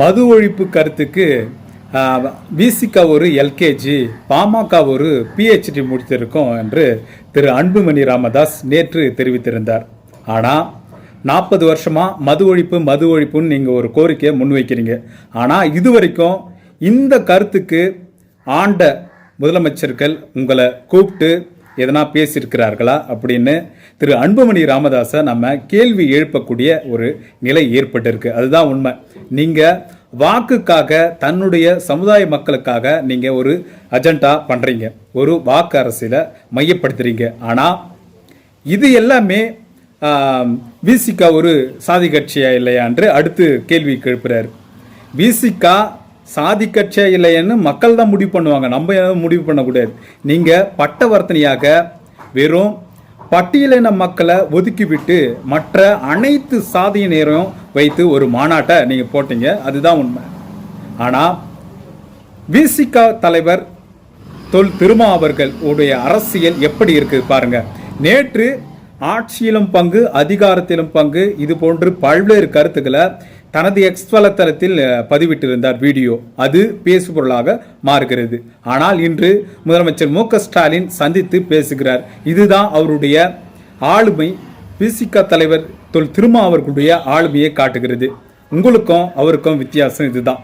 மது ஒழிப்பு கருத்துக்கு விசிக ஒரு எல்கேஜி பாமக ஒரு பிஹெச்டி முடித்திருக்கோம் என்று திரு அன்புமணி ராமதாஸ் நேற்று தெரிவித்திருந்தார். ஆனால் நாற்பது வருஷமாக மது ஒழிப்பு மது ஒழிப்புன்னு நீங்கள் ஒரு கோரிக்கையை முன்வைக்கிறீங்க. ஆனால் இது வரைக்கும் இந்த கருத்துக்கு ஆண்ட முதலமைச்சர்கள் உங்களை கூப்பிட்டு எதனா பேசியிருக்கிறார்களா அப்படின்னு திரு அன்புமணி ராமதாஸை நம்ம கேள்வி எழுப்பக்கூடிய ஒரு நிலை ஏற்பட்டிருக்கு. அதுதான் உண்மை. நீங்கள் வாக்குக்காக தன்னுடைய சமுதாய மக்களுக்காக நீங்கள் ஒரு அஜெண்டா பண்ணுறீங்க ஒரு வாக்கு அரசியலை மையப்படுத்துறீங்க. ஆனால் இது எல்லாமே விசிகா ஒரு சாதி கட்சியா இல்லையா என்று அடுத்து கேள்வி எழுப்புறாரு. விசிகா சாதி கட்சியா இல்லைன்னு மக்கள் தான் முடிவு பண்ணுவாங்க. நம்ம எதுவும் முடிவு பண்ணக்கூடாது. நீங்கள் பட்டவர்த்தனையாக வெறும் பட்டியலின மக்களை ஒதுக்கிவிட்டு மற்ற அனைத்து சாதியினரும் வைத்து ஒரு மாநாட்டை நீங்கள் போட்டீங்க. அதுதான் உண்மை. ஆனால் விசிகா தலைவர் தொல் திருமா அவர்கள் உடைய அரசியல் எப்படி இருக்குது பாருங்க. நேற்று ஆட்சியிலும் பங்கு அதிகாரத்திலும் பங்கு இது போன்று பல்வேறு கருத்துக்களை தனது எக்ஸ் வலைத்தளத்தில் பதிவிட்டிருந்தார் வீடியோ. அது பேசுபொருளாக மாறுகிறது. ஆனால் இன்று முதலமைச்சர் மு ஸ்டாலின் சந்தித்து பேசுகிறார். இதுதான் அவருடைய ஆளுமை பிசிக தலைவர் தொல் திருமா அவர்களுடைய ஆளுமையை காட்டுகிறது. உங்களுக்கும் அவருக்கும் வித்தியாசம் இதுதான்.